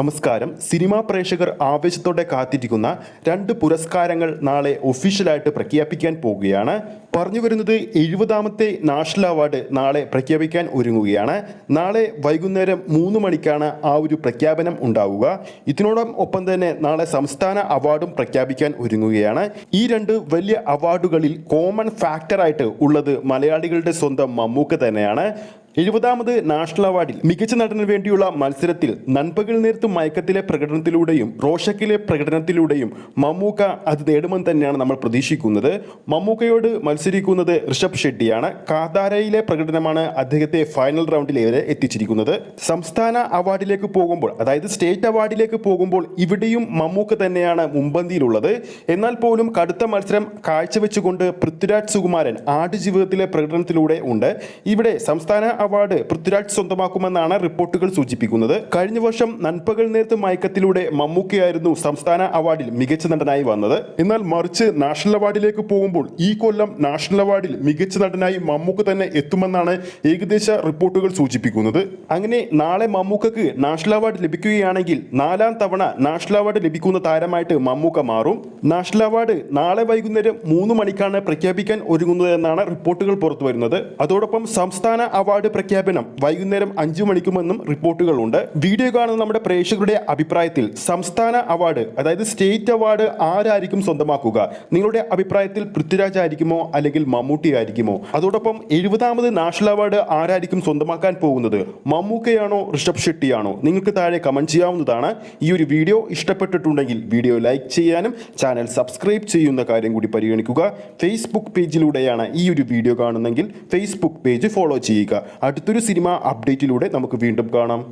നമസ്കാരം. സിനിമാ പ്രേക്ഷകർ ആവേശത്തോടെ കാത്തിരിക്കുന്ന രണ്ട് പുരസ്കാരങ്ങൾ നാളെ ഒഫീഷ്യലായിട്ട് പ്രഖ്യാപിക്കാൻ പോകുകയാണ്. പറഞ്ഞു വരുന്നത് എഴുപതാമത്തെ നാഷണൽ അവാർഡ് നാളെ പ്രഖ്യാപിക്കാൻ ഒരുങ്ങുകയാണ്. നാളെ വൈകുന്നേരം മൂന്ന് മണിക്കാണ് ആ ഒരു പ്രഖ്യാപനം ഉണ്ടാവുക. ഇതിനോടൊപ്പം ഒപ്പം തന്നെ നാളെ സംസ്ഥാന അവാർഡും പ്രഖ്യാപിക്കാൻ ഒരുങ്ങുകയാണ്. ഈ രണ്ട് വലിയ അവാർഡുകളിൽ കോമൺ ഫാക്ടറായിട്ട് ഉള്ളത് മലയാളികളുടെ സ്വന്തം മമ്മൂക്ക തന്നെയാണ്. എഴുപതാമത് നാഷണൽ അവാർഡിൽ മികച്ച നടന് വേണ്ടിയുള്ള മത്സരത്തിൽ നൻപകൽ നേരത്ത് മയക്കത്തിലെ പ്രകടനത്തിലൂടെയും റോഷക്കിലെ പ്രകടനത്തിലൂടെയും മമ്മൂക്ക അത് നേടുമെന്ന് തന്നെയാണ് നമ്മൾ പ്രതീക്ഷിക്കുന്നത്. മമ്മൂക്കയോട് മത്സരിക്കുന്നത് ഋഷഭ് ഷെട്ടിയാണ് കാതാരയിലെ പ്രകടനമാണ് അദ്ദേഹത്തെ ഫൈനൽ റൗണ്ടിൽ വരെ എത്തിച്ചിരിക്കുന്നത്. സംസ്ഥാന അവാർഡിലേക്ക് പോകുമ്പോൾ അതായത് സ്റ്റേറ്റ് അവാർഡിലേക്ക് പോകുമ്പോൾ ഇവിടെയും മമ്മൂക്ക തന്നെയാണ് മുമ്പന്തിയിലുള്ളത് എന്നാൽ പോലും കടുത്ത മത്സരം കാഴ്ചവെച്ചുകൊണ്ട് പൃഥ്വിരാജ് സുകുമാരൻ ആടുജീവിതത്തിലെ പ്രകടനത്തിലൂടെ ഉണ്ട്. ഇവിടെ സംസ്ഥാന അവാർഡ് പൃഥ്വിരാജ് സ്വന്തമാക്കുമെന്നാണ് റിപ്പോർട്ടുകൾ സൂചിപ്പിക്കുന്നത്. കഴിഞ്ഞ വർഷം നൻപകൽ നേരത്ത് മയക്കത്തിലൂടെ മമ്മൂക്കയായിരുന്നു സംസ്ഥാന അവാർഡിൽ മികച്ച നടനായി വന്നത്. എന്നാൽ മറിച്ച് നാഷണൽ അവാർഡിലേക്ക് പോകുമ്പോൾ ഈ കൊല്ലം നാഷണൽ അവാർഡിൽ മികച്ച നടനായി മമ്മൂക്ക തന്നെ എത്തുമെന്നാണ് ഏകദേശ റിപ്പോർട്ടുകൾ സൂചിപ്പിക്കുന്നത്. അങ്ങനെ നാളെ മമ്മൂക്കക്ക് നാഷണൽ അവാർഡ് ലഭിക്കുകയാണെങ്കിൽ നാലാം തവണ നാഷണൽ അവാർഡ് ലഭിക്കുന്ന താരമായിട്ട് മമ്മൂക്ക മാറും. നാഷണൽ അവാർഡ് നാളെ വൈകുന്നേരം മൂന്ന് മണിക്കാണ് പ്രഖ്യാപിക്കാൻ ഒരുങ്ങുന്നത് എന്നാണ് റിപ്പോർട്ടുകൾ പുറത്തു വരുന്നത് അതോടൊപ്പം സംസ്ഥാന അവാർഡ് പ്രഖ്യാപനം വൈകുന്നേരം അഞ്ചു മണിക്കുമെന്നും റിപ്പോർട്ടുകളുണ്ട്. വീഡിയോ കാണുന്ന നമ്മുടെ പ്രേക്ഷകരുടെ അഭിപ്രായത്തിൽ സംസ്ഥാന അവാർഡ് അതായത് സ്റ്റേറ്റ് അവാർഡ് ആരായിരിക്കും സ്വന്തമാക്കുക? നിങ്ങളുടെ അഭിപ്രായത്തിൽ പൃഥ്വിരാജ് ആയിരിക്കുമോ അല്ലെങ്കിൽ മമ്മൂട്ടി ആയിരിക്കുമോ? അതോടൊപ്പം എഴുപതാമത് നാഷണൽ അവാർഡ് ആരായിരിക്കും സ്വന്തമാക്കാൻ പോകുന്നത്? മമ്മൂക്കയാണോ ഋഷഭ് ഷെട്ടിയാണോ? നിങ്ങൾക്ക് താഴെ കമന്റ് ചെയ്യാവുന്നതാണ്. ഈ ഒരു വീഡിയോ ഇഷ്ടപ്പെട്ടിട്ടുണ്ടെങ്കിൽ വീഡിയോ ലൈക്ക് ചെയ്യാനും ചാനൽ സബ്സ്ക്രൈബ് ചെയ്യുന്ന കാര്യം കൂടി പരിഗണിക്കുക. ഫേസ്ബുക്ക് പേജിലൂടെയാണ് ഈ ഒരു വീഡിയോ കാണുന്നെങ്കിൽ ഫേസ്ബുക്ക് പേജ് ഫോളോ ചെയ്യുക. അടുത്തൊരു സിനിമ അപ്ഡേറ്റിലൂടെ നമുക്ക് വീണ്ടും കാണാം.